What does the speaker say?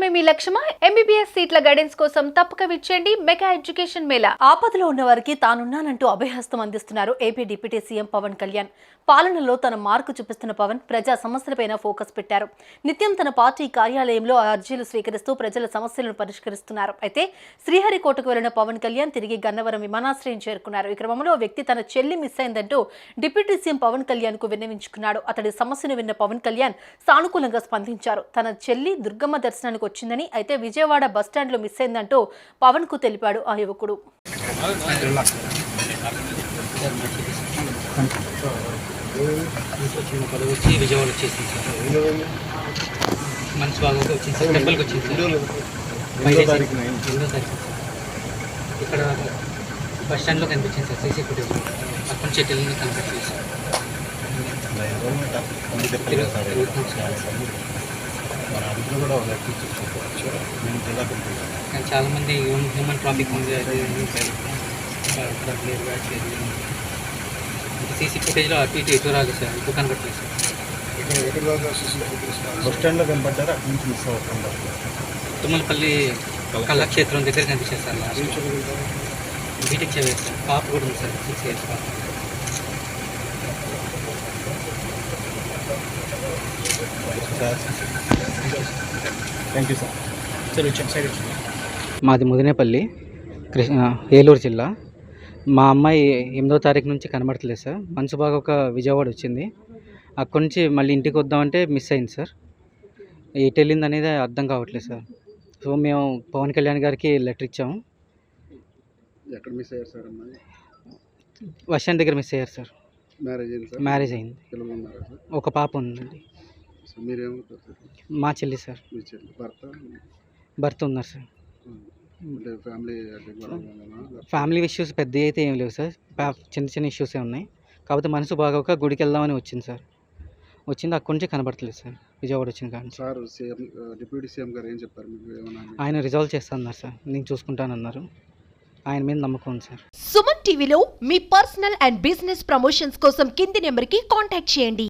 మాత్రమే మీ లక్ష్యమా? ఎంబీబీఎస్ సీట్ల గైడెన్స్ కోసం తప్పక విచ్చేయండి మెగా ఎడ్యుకేషన్ మేళా. ఆపదలో ఉన్న వారికి తానున్నానంటూ అభయహస్తం అందిస్తున్నారు AP deputy CM Pawan Kalyan పాలనలో తన మార్కు చూపిస్తున్న పవన్ ప్రజా సమస్యలపైన ఫోకస్ పెట్టారు. నిత్యం తన పార్టీ కార్యాలయంలో అర్జీలు స్వీకరిస్తూ ప్రజల సమస్యలను పరిష్కరిస్తున్నారు. అయితే శ్రీహరికోటకు వెళ్ళిన పవన్ కళ్యాణ్ తిరిగి గన్నవరం విమానాశ్రయం చేరుకున్నారు. ఈ క్రమంలో వ్యక్తి తన చెల్లి మిస్ అయిందంటూ డిప్యూటీ సీఎం పవన్ కళ్యాణ్కు విన్నవించుకున్నాడు. అతడి సమస్యను విన్న పవన్ కళ్యాణ్ సానుకూలంగా స్పందించారు. తన చెల్లి దుర్గమ్మ దర్శనానికి వచ్చిందని అయితే విజయవాడ బస్టాండ్లో మిస్ అయిందంటూ పవన్కు తెలిపాడు ఆ యువకుడు మంచి బాగా వచ్చింది సార్ టెంపుల్కి వచ్చింది సార్ ఎనిమిదో తారీఖు ఇక్కడ బస్ స్టాండ్లో కనిపించింది సార్ సీసీ ఫుటేజ్ అక్కడ నుంచి కనిపించింది సార్ సార్. మన కూడా నేను జిల్లా కానీ చాలా మంది హ్యూమన్ ట్రాఫిక్ ఉంది క్లియర్గా సీసీ ఫుటేజ్లో అటు ఇటు ఎటు రాలేదు సార్? ఇటు కనబట్టలేదు సార్? బస్ స్టాండ్లో కనపడ్డారు అక్కడి నుంచి మిస్ అవ్వకుండా. తుమ్మలపల్లి కళాక్షేత్రం దగ్గర కనిపించారు సార్ బీటెక్ చదివారు సార్. పాప కూడా ఉంది సార్ సిక్స్ ఇయర్స్ పాప. థ్యాంక్ యూ సార్ సరే వచ్చాం సైడ్ మాది ముదినేపల్లి కృష్ణ ఏలూరు జిల్లా. మా అమ్మాయి ఎనిమిదో తారీఖు నుంచి కనబడట్లేదు సార్ మనసు బాగా ఒక విజయవాడ వచ్చింది. అక్కడి నుంచి మళ్ళీ ఇంటికి వద్దామంటే మిస్ అయింది సార్ ఎటు వెళ్ళింది అనేది అర్థం కావట్లేదు సార్ సో మేము పవన్ కళ్యాణ్ గారికి లెటర్ ఇచ్చాము. ఎక్కడ మిస్ అయ్యారు సార్ అమ్మాయి? బస్ స్టాండ్ దగ్గర మిస్ అయ్యారు సార్ మ్యారేజ్ అయింది సార్? మ్యారేజ్ అయింది. పిల్లలు ఉన్నారా సార్? ఒక పాప ఉందండి. సో మీరేమవుతారు సార్ మా చెల్లి సార్. మీ చెల్లి భర్త? భర్త ఉన్నారు సార్. అంటే ఫ్యామిలీ అంటే గొడవ ఉందా? ఫ్యామిలీ ఇష్యూస్ పెద్ద అయితే ఏం లేవు సార్. పా- చిన్న చిన్న ఇష్యూసే ఉన్నాయి. కాకపోతే మనసు బాగోక గుడికి వెళ్దామని వచ్చింది సార్. వచ్చింది అక్కడి నుంచి కనబడట్లేదు సార్. విజయవాడ వచ్చిన కాడ నుంచి. సార్ సీఎం డిప్యూటీ సీఎం గారు ఏం చెప్పారు మీకు? ఏమన్నా ఆయన రిజాల్వ్ చేస్తానన్నారు సార్. నేను చూసుకుంటానన్నారు. ఆయన మీద నమ్మకం ఉంది సార్. సుమన్ టీవీలో మీ పర్సనల్ అండ్ బిజినెస్ ప్రమోషన్స్ కోసం కింది నెంబర్కి కాంటాక్ట్ చేయండి.